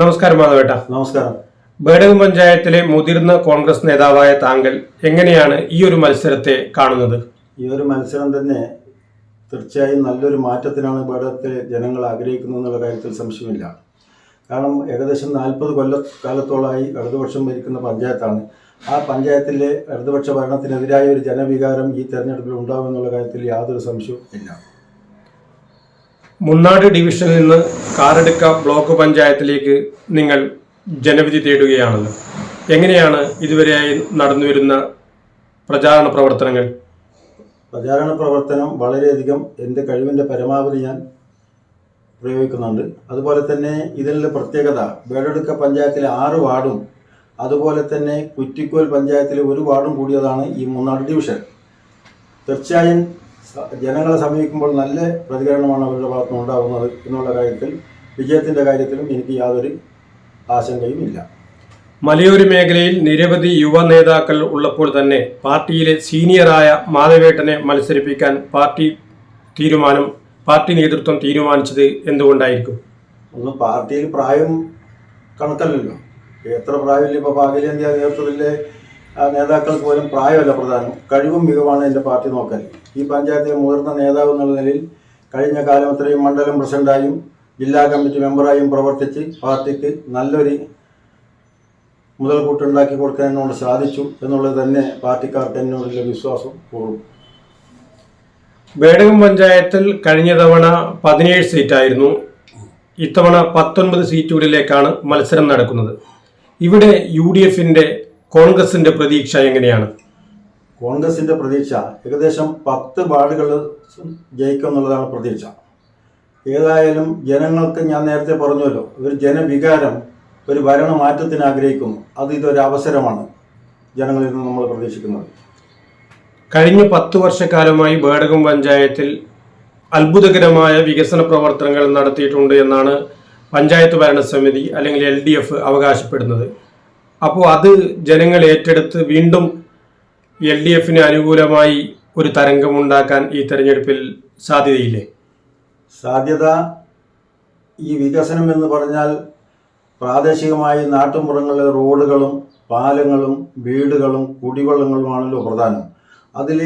നമസ്കാരം മാധവേട്ട. നമസ്കാരം. ബേഡകം പഞ്ചായത്തിലെ മുതിർന്ന കോൺഗ്രസ് നേതാവായ താങ്കൾ എങ്ങനെയാണ് ഈ ഒരു മത്സരത്തെ കാണുന്നത്? ഈ ഒരു മത്സരം തന്നെ തീർച്ചയായും നല്ലൊരു മാറ്റത്തിനാണ് ബേഡകത്തിലെ ജനങ്ങൾ ആഗ്രഹിക്കുന്നത് എന്നുള്ള കാര്യത്തിൽ സംശയമില്ല. കാരണം ഏകദേശം നാൽപ്പത് കൊല്ല കാലത്തോളമായി ഇടതുപക്ഷം ഭരിക്കുന്ന പഞ്ചായത്താണ്. ആ പഞ്ചായത്തിലെ ഇടതുപക്ഷ ഭരണത്തിനെതിരായ ഒരു ജനവികാരം ഈ തെരഞ്ഞെടുപ്പിൽ ഉണ്ടാകുമെന്നുള്ള കാര്യത്തിൽ യാതൊരു സംശയവും ഇല്ല മുന്നാട് ഡിവിഷനിൽ നിന്ന് കാറടുക്ക ബ്ലോക്ക് പഞ്ചായത്തിലേക്ക് നിങ്ങൾ ജനവിധി തേടുകയാണല്ലോ എങ്ങനെയാണ് ഇതുവരെയായി നടന്നു വരുന്ന പ്രചാരണ പ്രവർത്തനങ്ങൾ? പ്രചാരണ പ്രവർത്തനം വളരെയധികം എന്റെ കഴിവിന്റെ പരമാവധി ഞാൻ പ്രയോഗിക്കുന്നുണ്ട്. അതുപോലെ തന്നെ ഇതിലെ പ്രത്യേകത വേടെടുക്ക പഞ്ചായത്തിലെ ആറ് വാർഡും അതുപോലെ തന്നെ കുറ്റിക്കോൽ പഞ്ചായത്തിലെ ഒരു വാർഡും കൂടിയതാണ് ഈ മൂന്നാട് ഡിവിഷൻ. തീർച്ചയായും ജനങ്ങളെ സമീപിക്കുമ്പോൾ നല്ല പ്രതികരണമാണ് അവരുടെ ഭാഗത്തുനിന്ന് ഉണ്ടാകുന്നത് എന്നുള്ള കാര്യത്തിൽ വിജയത്തിന്റെ കാര്യത്തിലും എനിക്ക് യാതൊരു ആശങ്കയും ഇല്ല. മലയോര മേഖലയിൽ നിരവധി യുവ നേതാക്കൾ ഉള്ളപ്പോൾ തന്നെ പാർട്ടിയിലെ സീനിയറായ മാധവേട്ടനെ മത്സരിപ്പിക്കാൻ പാർട്ടി തീരുമാനം പാർട്ടി നേതൃത്വം തീരുമാനിച്ചത് എന്തുകൊണ്ടായിരിക്കും? ഒന്ന് പാർട്ടിയിൽ പ്രായം കണക്കല്ലല്ലോ. എത്ര പ്രായമില്ല ഇപ്പോൾ അഖിലേന്ത്യാ നേതൃത്വത്തിലെ നേതാക്കൾക്ക് പോലും പ്രായമല്ല പ്രധാനം. കഴിവും മികവാണ് എന്റെ പാർട്ടി നോക്കൽ. ഈ പഞ്ചായത്തിലെ മുതിർന്ന നേതാവ് എന്നുള്ള നിലയിൽ കഴിഞ്ഞ കാലം അത്രയും മണ്ഡലം പ്രസിഡന്റായും ജില്ലാ കമ്മിറ്റി മെമ്പറായും പ്രവർത്തിച്ച് പാർട്ടിക്ക് നല്ലൊരു മുതൽക്കൂട്ടുണ്ടാക്കി കൊടുക്കാൻ എന്നോട് സാധിച്ചു എന്നുള്ളത് തന്നെ പാർട്ടിക്കാർക്ക് എന്നോടുള്ള വിശ്വാസം കൂടും. വേടകം പഞ്ചായത്തിൽ കഴിഞ്ഞ തവണ പതിനേഴ് സീറ്റായിരുന്നു. ഇത്തവണ പത്തൊൻപത് സീറ്റുകളിലേക്കാണ് മത്സരം നടക്കുന്നത്. ഇവിടെ യു ഡി എഫിന്റെ കോൺഗ്രസിന്റെ പ്രതീക്ഷ എങ്ങനെയാണ്? കോൺഗ്രസിന്റെ പ്രതീക്ഷ ഏകദേശം പത്ത് വാർഡുകൾ ജയിക്കും എന്നുള്ളതാണ് പ്രതീക്ഷ. ഏതായാലും ജനങ്ങൾക്ക് ഞാൻ നേരത്തെ പറഞ്ഞല്ലോ ഒരു ജനവികാരം ഒരു ഭരണമാറ്റത്തിന് ആഗ്രഹിക്കുന്നു. അത് ഇതൊരു അവസരമാണ് ജനങ്ങളിൽ നിന്ന് നമ്മൾ പ്രതീക്ഷിക്കുന്നത്. കഴിഞ്ഞ പത്തു വർഷക്കാലമായി ബേഡകം പഞ്ചായത്തിൽ അത്ഭുതകരമായ വികസന പ്രവർത്തനങ്ങൾ നടത്തിയിട്ടുണ്ട് എന്നാണ് പഞ്ചായത്ത് ഭരണസമിതി അല്ലെങ്കിൽ എൽ ഡി എഫ് അവകാശപ്പെടുന്നത്. അപ്പോൾ അത് ജനങ്ങൾ ഏറ്റെടുത്ത് വീണ്ടും എൽ ഡി എഫിന് അനുകൂലമായി ഒരു തരംഗമുണ്ടാക്കാൻ ഈ തെരഞ്ഞെടുപ്പിൽ സാധ്യതയില്ലേ? സാധ്യത ഈ വികസനം എന്ന് പറഞ്ഞാൽ പ്രാദേശികമായി നാട്ടുമ്പുറങ്ങളിലെ റോഡുകളും പാലങ്ങളും വീടുകളും കുടിവെള്ളങ്ങളുമാണല്ലോ പ്രധാനം. അതിൽ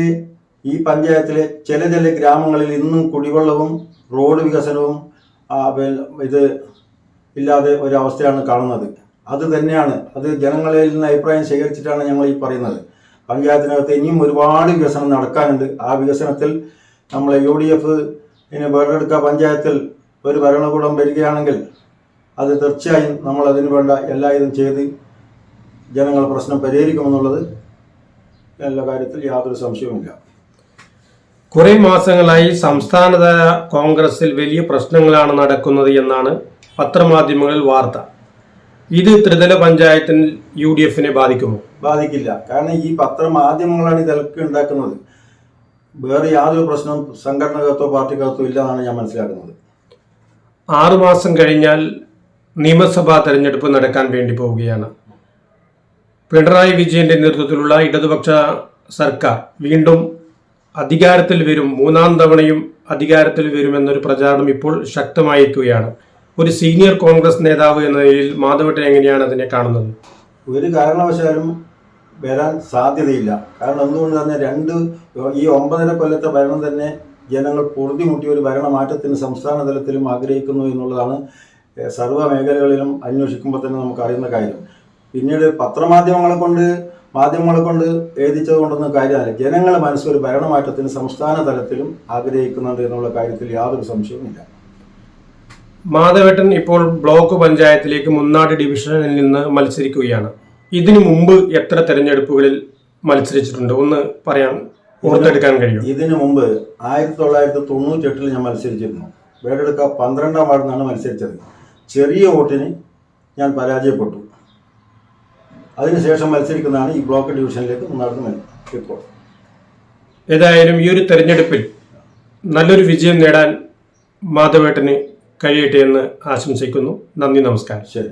ഈ പഞ്ചായത്തിലെ ചില ചില ഗ്രാമങ്ങളിൽ ഇന്നും കുടിവെള്ളവും റോഡ് വികസനവും ഇത് ഇല്ലാതെ ഒരവസ്ഥയാണ് കാണുന്നത്. അത് തന്നെയാണ്. അത് ജനങ്ങളിൽ നിന്ന് അഭിപ്രായം ശേഖരിച്ചിട്ടാണ് ഞങ്ങൾ ഈ പറയുന്നത്. പഞ്ചായത്തിനകത്ത് ഇനിയും ഒരുപാട് വികസനം നടക്കാനുണ്ട്. ആ വികസനത്തിൽ നമ്മളെ യു ഡി എഫ് ഇനി വേറെടുക്ക പഞ്ചായത്തിൽ ഒരു ഭരണകൂടം വരികയാണെങ്കിൽ അത് തീർച്ചയായും നമ്മൾ അതിനു വേണ്ട എല്ലാ ഇതും ചെയ്ത് ജനങ്ങൾ പ്രശ്നം പരിഹരിക്കുമെന്നുള്ളത് എല്ലാ കാര്യത്തിൽ യാതൊരു സംശയവുമില്ല. കുറെ മാസങ്ങളായി സംസ്ഥാനതല കോൺഗ്രസിൽ വലിയ പ്രശ്നങ്ങളാണ് നടക്കുന്നത് എന്നാണ് പത്രമാധ്യമങ്ങളിൽ വാർത്ത. ഇത് ത്രിതല പഞ്ചായത്തിൽ യു ഡി എഫിനെ ബാധിക്കുമോ? ബാധിക്കില്ല. കാരണം ഈ പത്രമാധ്യമങ്ങളാണ് ഇതൊക്കെ ഉണ്ടാക്കുന്നത്. വേറെ യാതൊരു പ്രശ്നവും സംഘടനകത്തോ പാർട്ടിക്കകത്തോ ഇല്ല എന്നാണ് ഞാൻ മനസ്സിലാക്കുന്നത്. ആറുമാസം കഴിഞ്ഞാൽ നിയമസഭാ തെരഞ്ഞെടുപ്പ് നടക്കാൻ വേണ്ടി പോവുകയാണ്. പിണറായി വിജയന്റെ നേതൃത്വത്തിലുള്ള ഇടതുപക്ഷ സർക്കാർ വീണ്ടും അധികാരത്തിൽ വരും. മൂന്നാം തവണയും അധികാരത്തിൽ വരുമെന്നൊരു പ്രചാരണം ഇപ്പോൾ ശക്തമായിരിക്കുകയാണ്. ഒരു സീനിയർ കോൺഗ്രസ് നേതാവ് എന്ന നിലയിൽ മാധവട്ടൻ എങ്ങനെയാണ് അതിനെ കാണുന്നത്? ഒരു കാരണവശാലും വരാൻ സാധ്യതയില്ല. കാരണം എന്തുകൊണ്ട് തന്നെ രണ്ട് ഈ ഒമ്പതര കൊല്ലത്തെ ഭരണം തന്നെ ജനങ്ങൾ പൊറുതിമുട്ടിയ ഒരു ഭരണമാറ്റത്തിന് സംസ്ഥാന തലത്തിലും ആഗ്രഹിക്കുന്നു എന്നുള്ളതാണ് സർവ മേഖലകളിലും അന്വേഷിക്കുമ്പോൾ തന്നെ നമുക്ക് അറിയുന്ന കാര്യം. പിന്നീട് പത്രമാധ്യമങ്ങളെ കൊണ്ട് മാധ്യമങ്ങളെ കൊണ്ട് എഴുതിച്ചത് കൊണ്ടൊന്നും കാര്യമല്ല. ജനങ്ങളെ മനസ്സൊരു ഭരണമാറ്റത്തിന് സംസ്ഥാന തലത്തിലും ആഗ്രഹിക്കുന്നുണ്ട് എന്നുള്ള കാര്യത്തിൽ യാതൊരു സംശയവുമില്ല. മാധവേട്ടൻ ഇപ്പോൾ ബ്ലോക്ക് പഞ്ചായത്തിലേക്ക് മുന്നാട് ഡിവിഷനിൽ നിന്ന് മത്സരിക്കുകയാണ്. ഇതിനു മുമ്പ് എത്ര തെരഞ്ഞെടുപ്പുകളിൽ മത്സരിച്ചിട്ടുണ്ട്? ഒന്ന് പറയാൻ ഓർത്തെടുക്കാൻ കഴിയും ഇതിനു മുമ്പ് ആയിരത്തി തൊള്ളായിരത്തി തൊണ്ണൂറ്റി എട്ടിൽ ഞാൻ മത്സരിച്ചിരുന്നു. വേടെടുക്ക പന്ത്രണ്ടാം വാർഡിൽ നിന്നാണ് മത്സരിച്ചത്. ചെറിയ വോട്ടിന് ഞാൻ പരാജയപ്പെട്ടു. അതിനുശേഷം മത്സരിക്കുന്നതാണ് ഈ ബ്ലോക്ക് ഡിവിഷനിലേക്ക് മുന്നാട് ഇപ്പോൾ. ഏതായാലും ഈ ഒരു തെരഞ്ഞെടുപ്പിൽ നല്ലൊരു വിജയം നേടാൻ മാധവേട്ടന് കഴിയട്ടെ എന്ന് ആശംസിക്കുന്നു. നന്ദി നമസ്കാരം. ശരി.